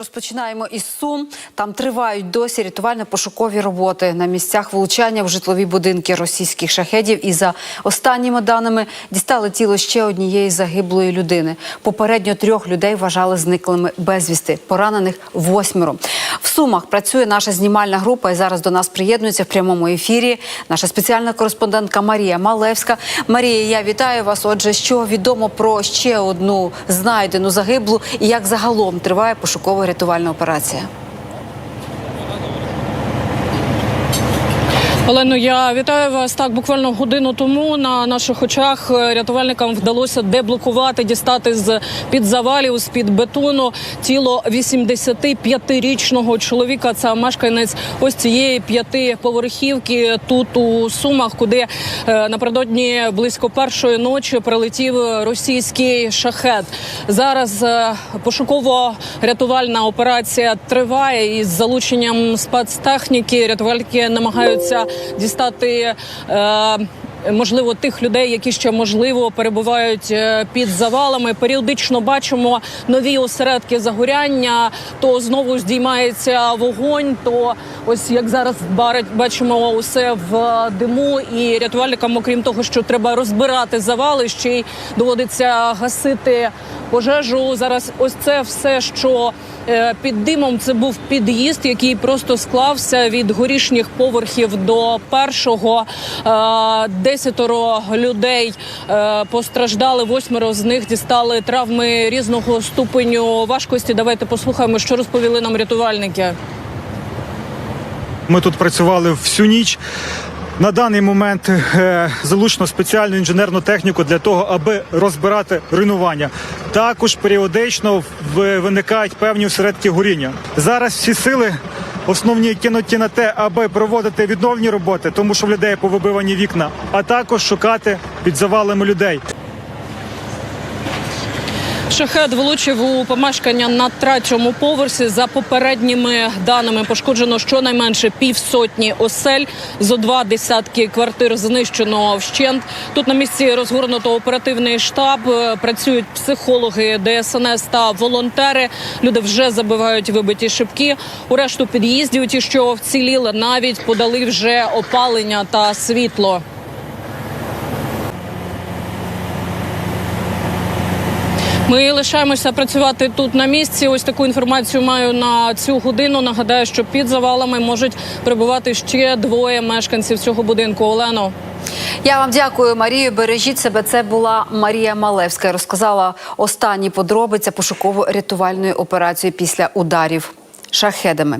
Розпочинаємо із Сум. Там тривають досі рятувально-пошукові роботи на місцях влучання в житлові будинки російських шахедів. І за останніми даними дістали тіло ще однієї загиблої людини. Попередньо трьох людей вважали зниклими безвісти. Поранених восьмеро. В Сумах працює наша знімальна група. І зараз до нас приєднується в прямому ефірі наша спеціальна кореспондентка Марія Малевська. Марія, я вітаю вас. Отже, що відомо про ще одну знайдену загиблу і як загалом триває пошукова рятувальна операція. Олено, я вітаю вас. Так, буквально годину тому на наших очах е, рятувальникам вдалося деблокувати, дістати з під завалів, з під бетону тіло 85-річного чоловіка. Це мешканець ось цієї п'ятиповерхівки тут у Сумах, куди е, напередодні близько першої ночі прилетів російський шахет. Зараз е, пошуково-рятувальна операція триває із залученням спецтехніки. Рятувальники намагаються дістати. Е, Можливо, тих людей, які ще можливо перебувають е, під завалами. Періодично бачимо нові осередки загоряння. То знову здіймається вогонь. То ось як зараз бачимо усе в диму. І рятувальникам, окрім того, що треба розбирати завали, ще й доводиться гасити пожежу. Зараз ось це все, що е, під димом, це був під'їзд, який просто склався від горішніх поверхів до першого. Е, Десятеро людей е, постраждали. Восьмеро з них дістали травми різного ступеню важкості. Давайте послухаємо, що розповіли нам рятувальники. Ми тут працювали всю ніч. На даний момент залучено спеціальну інженерну техніку для того, аби розбирати руйнування. Також періодично виникають певні осередки горіння. Зараз всі сили основні кинуті на те, аби проводити відновні роботи, тому що в людей повибивані вікна, а також шукати під завалами людей. Шахет влучив у помешкання на третьому поверсі. За попередніми даними пошкоджено щонайменше півсотні осель. Зо два десятки квартир знищено вщент. Тут на місці розгорнуто оперативний штаб. Працюють психологи, ДСНС та волонтери. Люди вже забивають вибиті шибки. У решту під'їздів, ті, що вціліли, навіть подали вже опалення та світло. Ми лишаємося працювати тут на місці. Ось таку інформацію маю на цю годину. Нагадаю, що під завалами можуть перебувати ще двоє мешканців цього будинку. Олено. Я вам дякую, Марію. Бережіть себе. Це була Марія Малевська. Розказала останні подробиці пошуково-рятувальної операції після ударів шахедами.